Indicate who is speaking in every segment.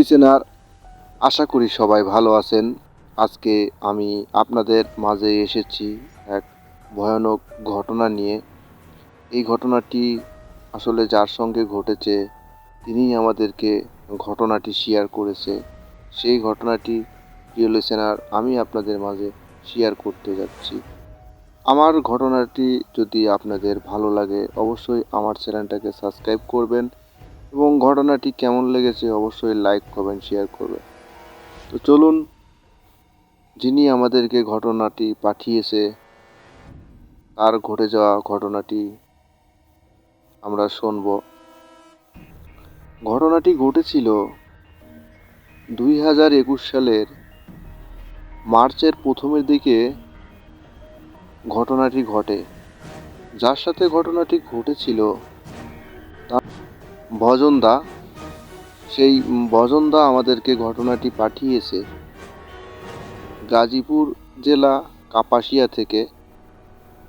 Speaker 1: Listener আশা করি সবাই ভালো আছেন। আজকে আমি আপনাদের মাঝে এসেছি এক ভয়ানক ঘটনা নিয়ে। এই ঘটনাটি আসলে যার সঙ্গে ঘটেছে, তিনিই আমাদেরকে ঘটনাটি শেয়ার করেছে। সেই ঘটনাটি প্রিয় লিসেনার আমি আপনাদের মাঝে শেয়ার করতে যাচ্ছি। আমার ঘটনাটি যদি আপনাদের ভালো লাগে, অবশ্যই আমার চ্যানেলটাকে সাবস্ক্রাইব করবেন। এবং ঘটনাটি কেমন লেগেছে অবশ্যই লাইক কমেন্ট শেয়ার করবেন। তো চলুন, যিনি আমাদেরকে ঘটনাটি পাঠিয়েছে তার ঘটে যাওয়া ঘটনাটি আমরা শুনব। ঘটনাটি ঘটেছিল দুই হাজার একুশ সালের মার্চের প্রথমের দিকে ঘটনাটি ঘটে। যার সাথে ঘটনাটি ঘটেছিল ভজনদা, সেই ভজনদা আমাদেরকে ঘটনাটি পাঠিয়েছে গাজীপুর জেলা কাপাসিয়া থেকে।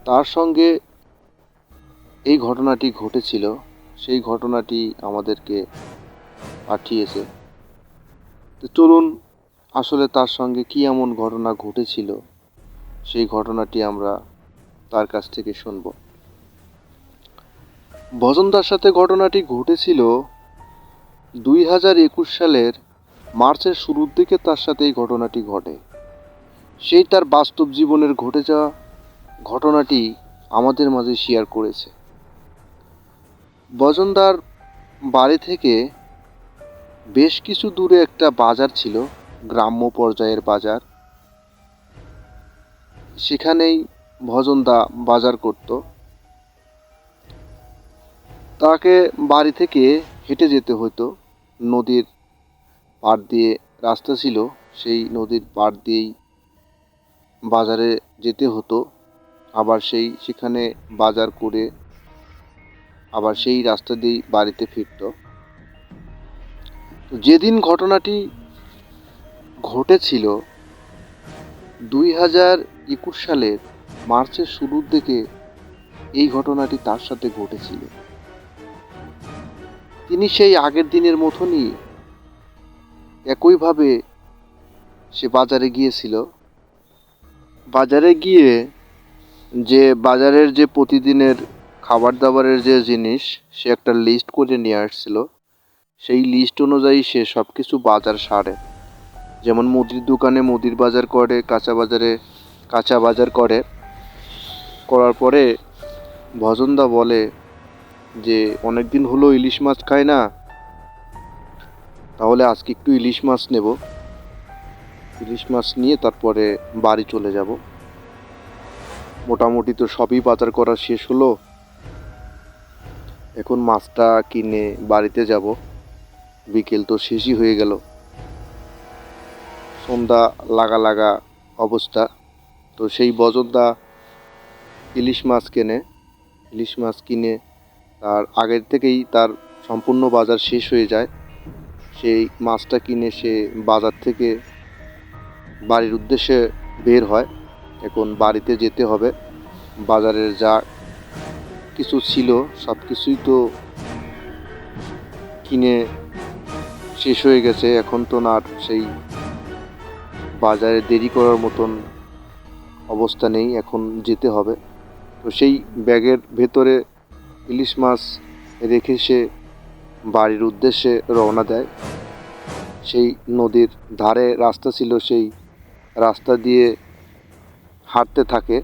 Speaker 1: তার সঙ্গে এই ঘটনাটি ঘটেছিল, সেই ঘটনাটি আমাদেরকে পাঠিয়েছে। তো চলুন, আসলে তার সঙ্গে কী এমন ঘটনা ঘটেছিল, সেই ঘটনাটি আমরা তার কাছ থেকে শুনব। ভজনদার সাথে ঘটনাটি ঘটেছিল দুই হাজার একুশ সালের মার্চের শুরুর দিকে তার সাথে এই ঘটনাটি ঘটে। সেই তার বাস্তব জীবনের ঘটে যাওয়া ঘটনাটি আমাদের মাঝে শেয়ার করেছে। বজনদার বাড়ি থেকে বেশ কিছু দূরে একটা বাজার ছিল, গ্রাম্য পর্যায়ের বাজার। সেখানেই ভজনদা বাজার করত। তাকে বাড়ি থেকে হেঁটে যেতে হতো। নদীর পাড় দিয়ে রাস্তা ছিল, সেই নদীর পাড় দিয়েই বাজারে যেতে হতো। আবার সেই, সেখানে বাজার করে আবার সেই রাস্তা দিয়েই বাড়িতে ফিরত। যেদিন ঘটনাটি ঘটেছিল, দুই হাজার একুশ সালের মার্চের শুরুর দিকে এই ঘটনাটি তার সাথে ঘটেছিল। তিনি সেই আগের দিনের মতনই একইভাবে সে বাজারে গিয়েছিল। বাজারে গিয়ে যে বাজারের যে প্রতিদিনের খাবার দাবারের যে জিনিস, সে একটা লিস্ট করে নিয়ে আসছিল। সেই লিস্ট অনুযায়ী সে সব কিছু বাজার সারে। যেমন মুদির দোকানে মুদির বাজার করে, কাঁচা বাজারে কাঁচা বাজার করে। করার পরে ভজনদা বলে যে অনেক দিন হলো ইলিশ মাছ খায় না, তাহলে আজকে একটু ইলিশ মাছ নেব। ইলিশ মাছ নিয়ে তারপরে বাড়ি চলে যাব। মোটামুটি তো সবই বাজার করা শেষ হলো। এখন মাছটা কিনে বাড়িতে যাব। বিকেল তো শেষই হয়ে গেল। সন্ধ্যা লাগা লাগা অবস্থা। তো সেই বজনদা ইলিশ মাছ কেনে। ইলিশ মাছ কিনে তার আগের থেকেই তার সম্পূর্ণ বাজার শেষ হয়ে যায়। সেই মাছটা কিনে সে বাজার থেকে বাড়ির উদ্দেশ্যে বের হয়। এখন বাড়িতে যেতে হবে। বাজারের যা কিছু ছিল, সব কিছুই তো কিনে শেষ হয়ে গেছে। এখন তো না সেই বাজারে দেরি করার মতন অবস্থা নেই। এখন যেতে হবে। তো সেই ব্যাগের ভেতরে ইলিশ মাছ রেখে সে বাড়ির উদ্দেশ্যে রওনা দেয়। সেই নদীর ধারে রাস্তা ছিল, সেই রাস্তা দিয়ে হাঁটতে থাকে।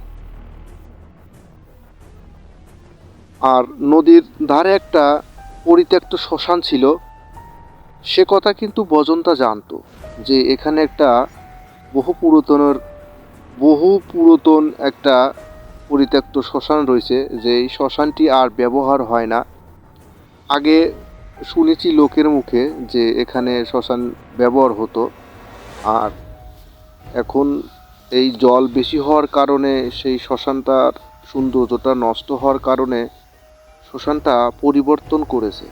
Speaker 1: আর নদীর ধারে একটা পরিত্যক্ত শ্মশান ছিল। সে কথা কিন্তু বজন্তা জানতো যে এখানে একটা বহু পুরাতনের, বহু পুরাতন একটা পরিত্যক্ত শ্মশান রয়েছে, যে এই শ্মশানটি আর ব্যবহার হয় না। আগে শুনেছি লোকের মুখে যে এখানে শ্মশান ব্যবহার হতো, আর এখন এই জল বেশি হওয়ার কারণে সেই শ্মশানটার সৌন্দর্যটা নষ্ট হওয়ার কারণে শ্মশানটা পরিবর্তন করেছে।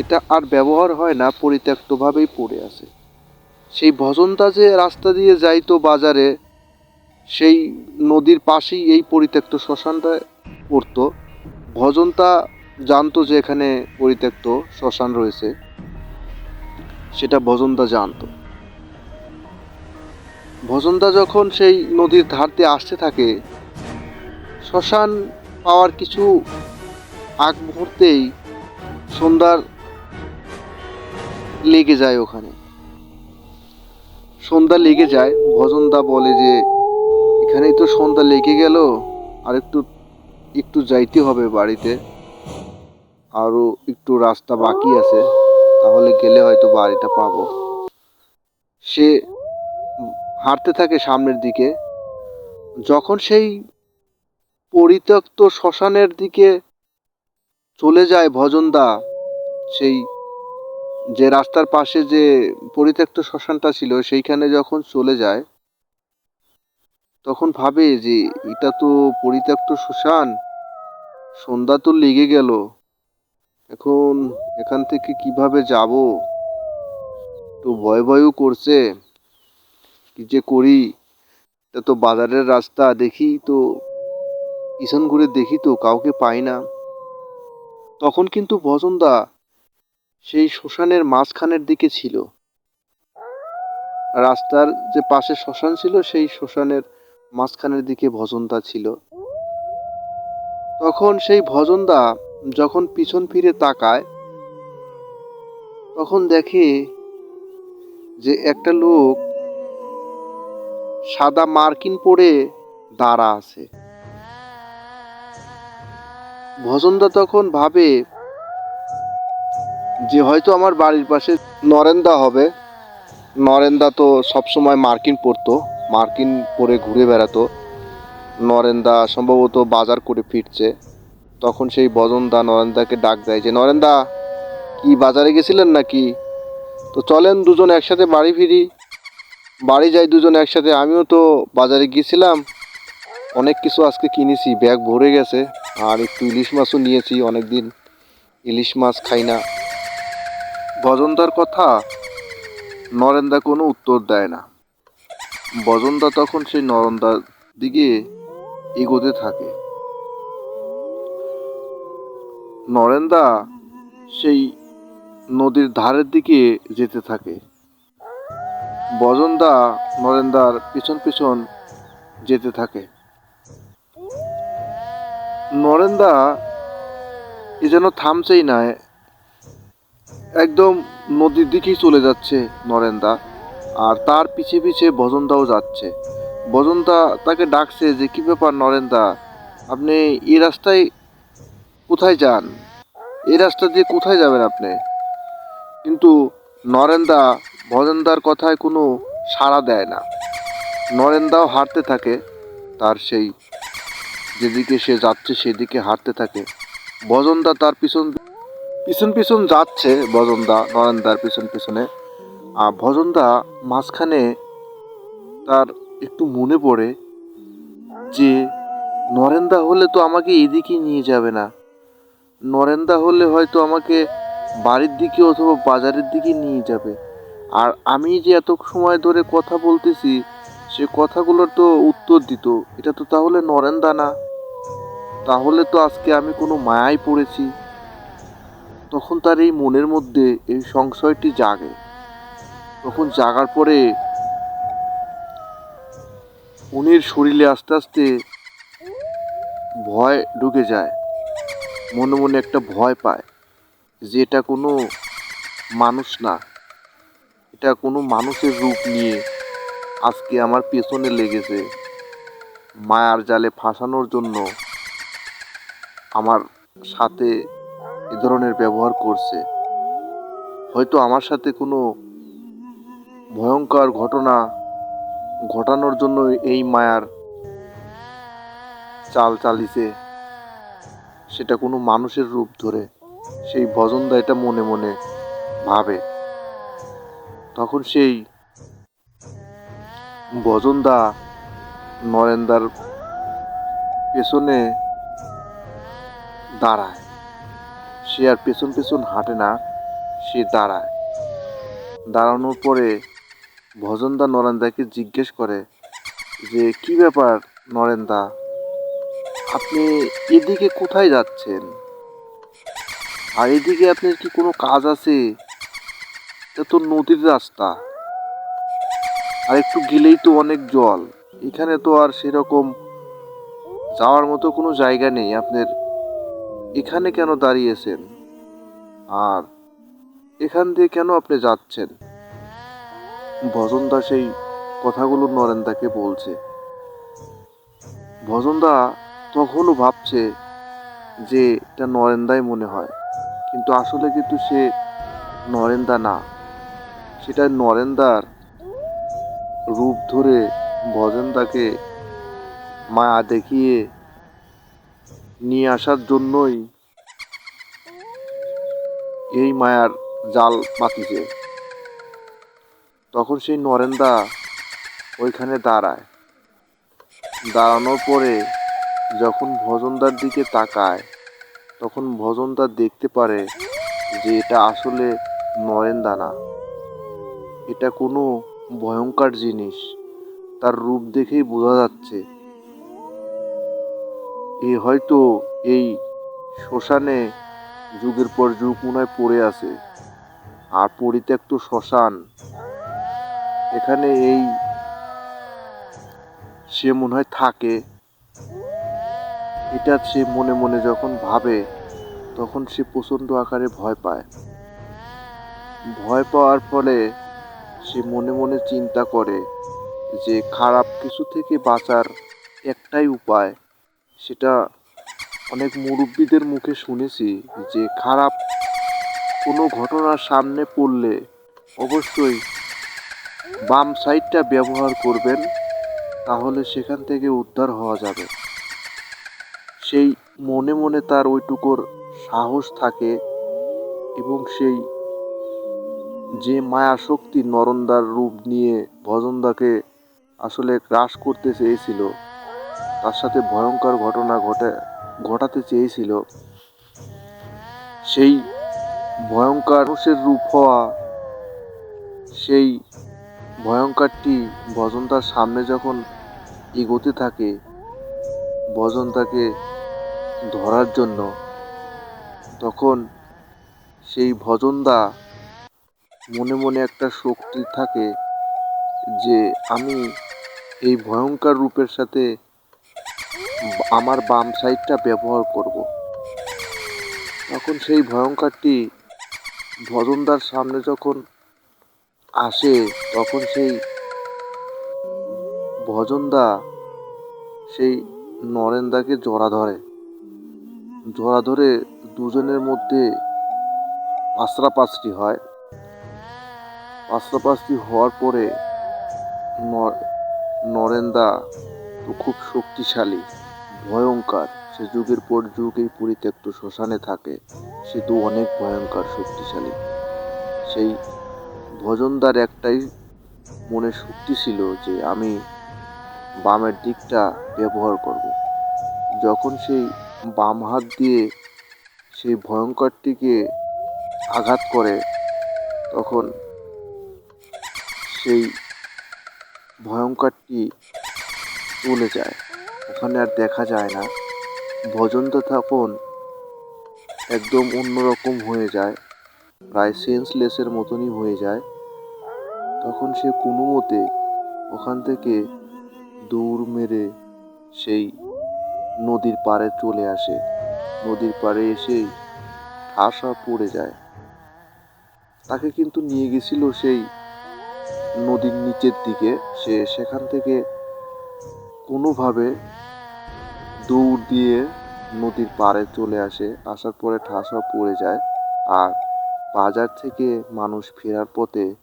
Speaker 1: এটা আর ব্যবহার হয় না, পরিত্যক্তভাবেই পড়ে আছে। সেই ভজনটা যে রাস্তা দিয়ে যাইতো বাজারে সেই নদীর পাশেই এই পরিত্যক্ত শ্মশানটা পড়তো। ভজনতা জানতো যে এখানে পরিত্যক্ত শ্মশান রয়েছে। সেটা ভজনদা জানতো। ভজনদা যখন সেই নদীর ধার দিয়ে আসতে থাকে, শ্মশান পাওয়ার কিছু আগ মুহূর্তেই সন্ধ্যার লেগে যায় ওখানে। সন্ধ্যা লেগে যায় ভজনদা বলে যে এখানেই তো সন্ধ্যা লেগে গেল। আর একটু একটু যাইতে হবে বাড়িতে। আরও একটু রাস্তা বাকি আছে। তাহলে গেলে হয়তো বাড়িটা পাবো। সে হাঁটতে থাকে সামনের দিকে। যখন সেই পরিত্যক্ত শ্মশানের দিকে চলে যায় ভজনদা, সেই যে রাস্তার পাশে যে পরিত্যক্ত শ্মশানটা ছিল, সেইখানে যখন চলে যায় তখন ভাবে যে, এটা তো পরিত্যক্ত শ্মশান। সন্ধ্যা তো লেগে গেল। এখন এখান থেকে কীভাবে যাব? তো ভয় ভয়ও করছে। কি যে করি? এটা তো বাজারের রাস্তা। দেখি তো, পিছন ঘুরে দেখি তো, কাউকে পাই না। তখন কিন্তু ভজনদা সেই শ্মশানের মাঝখানের দিকে ছিল। রাস্তার যে পাশে শ্মশান ছিল, সেই শ্মশানের মাঝখানের দিকে ভজনদা ছিল। তখন সেই ভজনদা যখন পিছন ফিরে তাকায়, তখন দেখে যে একটা লোক সাদা মার্কিন পরে দাঁড়া আছে। ভজনদা তখন ভাবে যে হয়তো আমার বাড়ির পাশে নরেন্দা হবে। নরেন্দা তো সবসময় মার্কিন পরতো। মার্কিন পরে ঘুরে বেড়াতো। নরেন্দা সম্ভবত বাজার করে ফিরছে। তখন সেই বজনদা নরেন্দাকে ডাক দেয় যে, নরেন্দা, কি বাজারে গেছিলেন নাকি? তো চলেন দুজন একসাথে বাড়ি ফিরি। বাড়ি যাই দুজন একসাথে। আমিও তো বাজারে গিয়েছিলাম। অনেক কিছু আজকে কিনেছি। ব্যাগ ভরে গেছে। আর একটু ইলিশ মাছও নিয়েছি অনেক দিন ইলিশ মাছ খাই না। বজনদার কথা নরেন্দা কোনো উত্তর দেয় না। বজনদা তখন সেই নরেন্দার দিকে এগোতে থাকে। নরেন্দা সেই নদীর ধারের দিকে যেতে থাকে। বজনদা নরেন্দার পিছন পিছন যেতে থাকে। নরেন্দা এ যেন থামছেই না, একদম নদীর দিকেই চলে যাচ্ছে নরেন্দা। আর তার পিছে পিছে ভজনদাও যাচ্ছে। ভজনদা তাকে ডাকছে যে, কি ব্যাপার নরেন্দা? আপনি এই রাস্তায় কোথায় যান? এই রাস্তা দিয়ে কোথায় যাবেন আপনি? কিন্তু নরেন্দা ভজনদার কথায় কোনো সাড়া দেয় না। নরেন্দাও হাঁটতে থাকে, তার সেই যেদিকে সে যাচ্ছে সেদিকে হাঁটতে থাকে। ভজনদা তার পিছন পিছন পিছন যাচ্ছে ভজনদা নরেন্দার পিছন, পিছনে। ভজনদা মাঝখানে তার একটু মনে পড়ে যে, নরেন্দা হলে তো আমাকে এদিকে নিয়ে যাবে না। নরেন্দা হলে হয়তো আমাকে বাড়ির দিকে অথবা বাজারের দিকে নিয়ে যাবে। আর আমি যে এত সময় ধরে কথা বলতেছি, সে কথাগুলোর তো উত্তর দিত। এটা তো তাহলে নরেন্দা না। তাহলে তো আজকে আমি কোনো মায়ায় পড়েছি। তখন তার এই মনের মধ্যে এই সংশয়টি জাগে। তখন জাগার পরে উনির শরীরে আস্তে আস্তে ভয় ঢুকে যায়। মনে মনে একটা ভয় পায় যে এটা কোনো মানুষ না। এটা কোনো মানুষের রূপ নিয়ে আজকে আমার পেছনে লেগেছে। মায়ার জালে ফাঁসানোর জন্য আমার সাথে এ ধরনের ব্যবহার করছে। হয়তো আমার সাথে কোনো ভয়ঙ্কর ঘটনা ঘটানোর জন্য এই মায়ার চাল চালিছে। সেটা কোনো মানুষের রূপ ধরে। সেই ভজনদা এটা মনে মনে ভাবে। তখন সেই ভজনদা নরেন্দার পেছনে দাঁড়ায়। সে আর পেছন পেছন হাঁটে না, সে দাঁড়ায়। দাঁড়ানোর পরে ভজনদা নরেন্দাকে জিজ্ঞেস করে যে, কি ব্যাপার নরেন্দা? আপনি এদিকে কোথায় যাচ্ছেন? আর এদিকে আপনার কি কোনো কাজ আছে? এটা তো নদীর রাস্তা। আর একটু গেলেই তো অনেক জল। এখানে তো আর সেরকম যাওয়ার মতো কোনো জায়গা নেই। আপনার এখানে কেন দাঁড়িয়েছেন? আর এখান দিয়ে কেন আপনি যাচ্ছেন? ভজনদা সেই কথাগুলো নরেন্দাকে বলছে। ভজনদা তখনও ভাবছে যে এটা নরেন্দাই মনে হয়, কিন্তু আসলে কিন্তু সে নরেন্দা না। সেটা নরেন্দার রূপ ধরে ভজনদাকে মায়া দেখিয়ে নিয়ে আসার জন্যই এই মায়ার জাল পাতিছে তখন সেই নরেন্দা ওইখানে দাঁড়ায়। দাঁড়ানোর পরে যখন ভজনদার দিকে তাকায়, তখন ভজনদার দেখতে পারে যে এটা আসলে নরেন্দা না। এটা কোনো ভয়ঙ্কর জিনিস। তার রূপ দেখেই বোঝা যাচ্ছে। এ হয়তো এই শ্মশানে যুগের পর যুগ মনে পড়ে আছে। আর পরিত্যক্ত শ্মশান এখানে এই সে মনে হয় থাকে। এটা সে মনে মনে যখন ভাবে, তখন সে প্রচণ্ড আকারে ভয় পায়। ভয় পাওয়ার ফলে সে মনে মনে চিন্তা করে যে খারাপ কিছু থেকে বাঁচার একটাই উপায়। সেটা অনেক মুরব্বীদের মুখে শুনেছি যে খারাপ কোনো ঘটনার সামনে পড়লে অবশ্যই বাম সাইডটা ব্যবহার করবেন, তাহলে সেখান থেকে উদ্ধার হওয়া যাবে। সেই মনে মনে তার ওইটুকুর সাহস থাকে এবং সেই যে মায়া শক্তি নরন্দার রূপ নিয়ে ভজনদাকে আসলে গ্রাস করতে চেয়েছিল, তার সাথে ভয়ঙ্কর ঘটনা ঘটে, ঘটাতে চেয়েছিল, সেই ভয়ঙ্কর রূপ হওয়া, সেই ভয়ঙ্করটি ভজনদার সামনে যখন এগোতে থাকে ভজন ধরার জন্য, তখন সেই ভজনদা মনে মনে একটা শক্তি থাকে যে, আমি এই ভয়ঙ্কর রূপের সাথে আমার বাম সাইডটা ব্যবহার করব। তখন সেই ভয়ঙ্করটি ভজনদার সামনে যখন আসে, তখন সেই ভজনদা সেই নরেন্দাকে জড়া ধরে। জড়া ধরে দুজনের মধ্যে পাশরাপাশরি হয়। পাশরাপাশরি হওয়ার পরে নর- নরেন্দা তো খুব শক্তিশালী, ভয়ঙ্কর। সে যুগের পর যুগ এই পরিত্যক্ত শ্মশানে থাকে। সে তো অনেক ভয়ঙ্কর, শক্তিশালী। সেই ভজনদার একটাই মনে শক্তি ছিল যে আমি বামের দিকটা ব্যবহার করব। যখন সেই বাম হাত দিয়ে সেই ভয়ঙ্করটিকে আঘাত করে, তখন সেই ভয়ঙ্করটি চলে যায়। ওখানে আর দেখা যায় না। ভজন্ত তখন একদম অন্যরকম হয়ে যায়। প্রায় সেন্সলেসের মতনই হয়ে যায়। তখন সে কোনো মতে ওখান থেকে দৌড় মেরে সেই নদীর পাড়ে চলে আসে। নদীর পাড়ে এসেই ঠাসা পড়ে যায়। তাকে কিন্তু নিয়ে গেছিল সেই নদীর নিচের দিকে। সে সেখান থেকে কোনোভাবে দৌড় দিয়ে নদীর পাড়ে চলে আসে। আসার পরে ঠাসা পড়ে যায়। আর বাজার থেকে মানুষ ফেরার পথে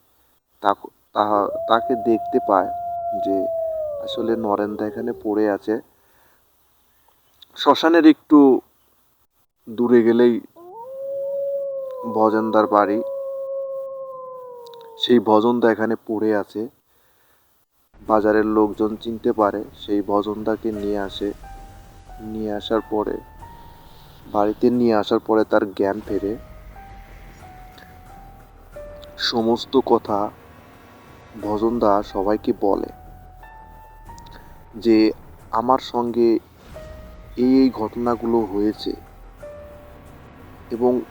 Speaker 1: তাহা- তাকে দেখতে পায় যে আসলে নরেন্দা এখানে পড়ে আছে। শ্মশানের একটু দূরে গেলেই ভজনদার বাড়ি। সেই ভজনদা এখানে পড়ে আছে। বাজারের লোকজন চিনতে পারে সেই ভজনদাকে নিয়ে আসে। নিয়ে আসার পরে, বাড়িতে নিয়ে আসার পরে তার জ্ঞান ফেরে। সমস্ত কথা ভজনদা সবাইকে বলে যে, আমার সঙ্গে এই এই ঘটনাগুলো হয়েছে এবং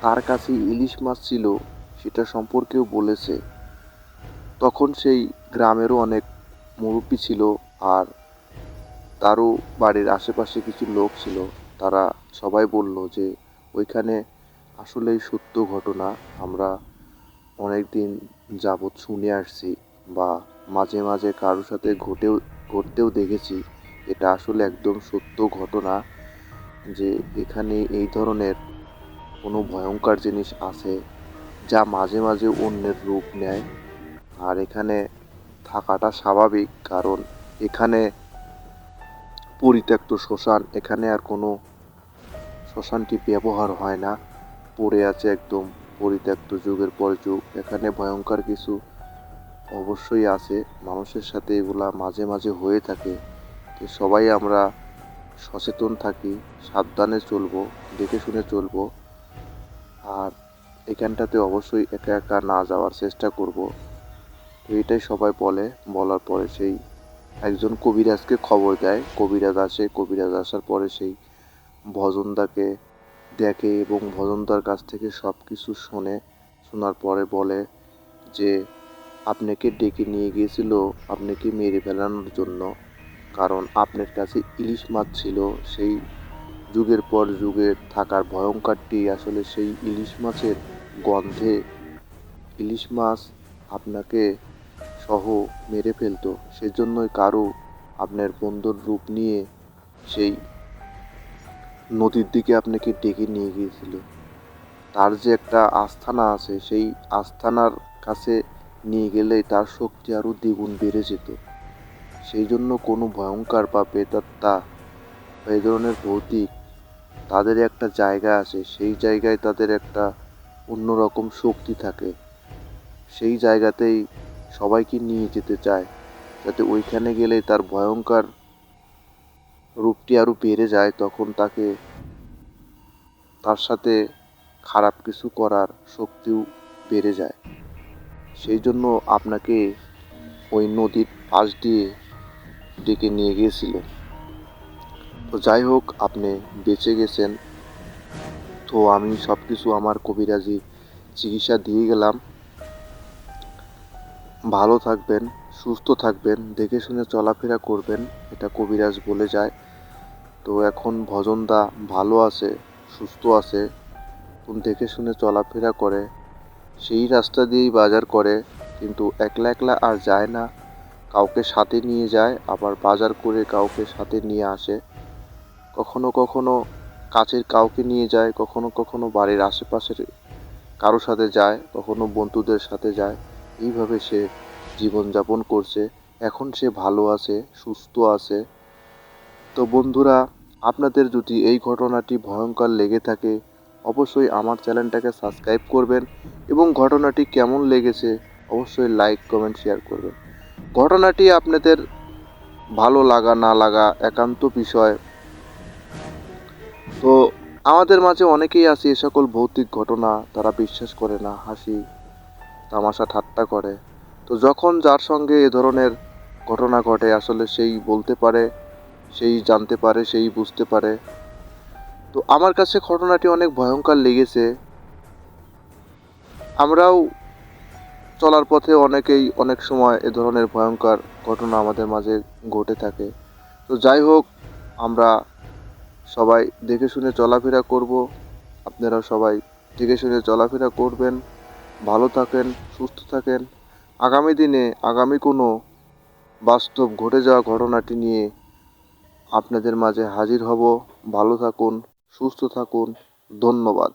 Speaker 1: তার কাছে ইলিশ মাছ ছিল, সেটা সম্পর্কেও বলেছে। তখন সেই গ্রামেরও অনেক মুরব্বী ছিল আর তারও বাড়ির আশেপাশে কিছু লোক ছিল। তারা সবাই বলল যে, ওইখানে আসলেই সত্য ঘটনা। আমরা অনেক দিন যাবৎ শুনে আসছি বা মাঝে মাঝে কারোর সাথে ঘটেও, ঘটতেও দেখেছি। এটা আসলে একদম সত্য ঘটনা যে এখানে এই ধরনের কোনো ভয়ঙ্কর জিনিস আছে যা মাঝে মাঝে অন্যের রূপ নেয়। আর এখানে থাকাটা স্বাভাবিক কারণ এখানে পরিত্যক্ত শ্মশান, এখানে আর কোনো শ্মশানটি ব্যবহার হয় না। পড়ে আছে একদম পরিত্যক্ত যুগের পর যুগ। এখানে ভয়ঙ্কর কিছু অবশ্যই আছে। মানুষের সাথে এগুলা মাঝে মাঝে হয়ে থাকে। তো সবাই আমরা সচেতন থাকি, সাবধানে চলবো, দেখে শুনে চলবো। আর এখানটাতে অবশ্যই একা একা না যাওয়ার চেষ্টা করব। তো এটাই সবাই বলে, বলার পরে সেই একজন কবিরাজকে খবর দেয়। কবিরাজ আসে, কবিরাজ আসার পরে সেই ভজনদাকে দেখে এবং ভজনদার কাছ থেকে সব কিছু শোনে, শোনার পরে বলে যে আপনাকে ডেকে নিয়ে গিয়েছিল? আপনাকে মেরে ফেলানোর জন্য? কারণ আপনার কাছে ইলিশ মাছ ছিল, সেই যুগের পর যুগের থাকার ভয়ঙ্করটি আসলে সেই ইলিশ মাছের গন্ধে। ইলিশ মাছ আপনাকে সহ মেরে ফেলতো, সেজন্যই কারও আপনার বন্ধুর রূপ নিয়ে সেই নদীর দিকে আপনাকে ডেকে নিয়ে গিয়েছিল। তার যে একটা আস্থানা আছে, সেই আস্থানার কাছে নিয়ে গেলে তার শক্তি আরও দ্বিগুণ বেড়ে যেত। সেই জন্য কোনো ভয়ঙ্কর বা বেতাত্মা বা এই ধরনের ভৌতিক তাদের একটা জায়গা আছে, সেই জায়গায় তাদের একটা অন্যরকম শক্তি থাকে। সেই জায়গাতেই সবাইকে নিয়ে যেতে চায়, যাতে ওইখানে গেলে তার ভয়ঙ্কর রূপটি আরও বেড়ে যায়, তখন তাকে তার সাথে খারাপ কিছু করার শক্তিও বেড়ে যায়। সেই জন্য আপনাকে ওই নদীর পাশ দিয়ে ডেকে নিয়ে গিয়েছিল তো যাই হোক, আপনি বেঁচে গেছেন। তো আমি সব কিছু আমার কবিরাজি চিকিৎসা দিয়ে গেলাম। ভালো থাকবেন। সুস্থ থাকবেন, দেখে শুনে চলাফেরা করবেন, এটা কবিরাজ বলে যায়। তো এখন ভজনদা ভালো আছে, সুস্থ আছে দেখে শুনে চলাফেরা করে, সেই রাস্তা দিয়েই বাজার করে, কিন্তু একলা একলা আর যায় না। কাউকে সাথে নিয়ে যায়, আবার বাজার করে কাউকে সাথে নিয়ে আসে। কখনো কখনো কাছের কাউকে নিয়ে যায়, কখনো কখনো বাড়ির আশেপাশের কারও সাথে যায়, কখনো বন্ধুদের সাথে যায়। এইভাবে সে জীবনযাপন করছে, এখন সে ভালো আছে, সুস্থ আছে। তো বন্ধুরা, আপনাদের যদি এই ঘটনাটি ভয়ঙ্কর লেগে থাকে, অবশ্যই আমার চ্যানেলটাকে সাবস্ক্রাইব করবেন এবং ঘটনাটি কেমন লেগেছে, অবশ্যই লাইক কমেন্ট শেয়ার করবেন। ঘটনাটি আপনাদের ভালো লাগা, না লাগা একান্ত বিষয়। তো আমাদের মাঝে অনেকেই আছে এ সকল ভৌতিক ঘটনা, তারা বিশ্বাস করে না, হাসি, তামাশা, ঠাট্টা করে। তো যখন যার সঙ্গে এ ধরনের ঘটনা ঘটে, আসলে সেই বলতে পারে, সেই জানতে পারে, সেই বুঝতে পারে। তো আমার কাছে ঘটনাটি অনেক ভয়ঙ্কর লেগেছে। আমরাও চলার পথে অনেকেই অনেক সময় এ ধরনের ভয়ঙ্কর ঘটনা আমাদের মাঝে ঘটে থাকে। তো যাই হোক, আমরা সবাই দেখে শুনে চলাফেরা করব। আপনারা সবাই দেখে শুনে চলাফেরা করবেন। ভালো থাকেন, সুস্থ থাকেন। আগামী দিনে আগামী কোনো বাস্তব ঘটে যাওয়া ঘটনাটি নিয়ে আপনাদের মাঝে হাজির হব। ভালো থাকুন, সুস্থ থাকুন। ধন্যবাদ।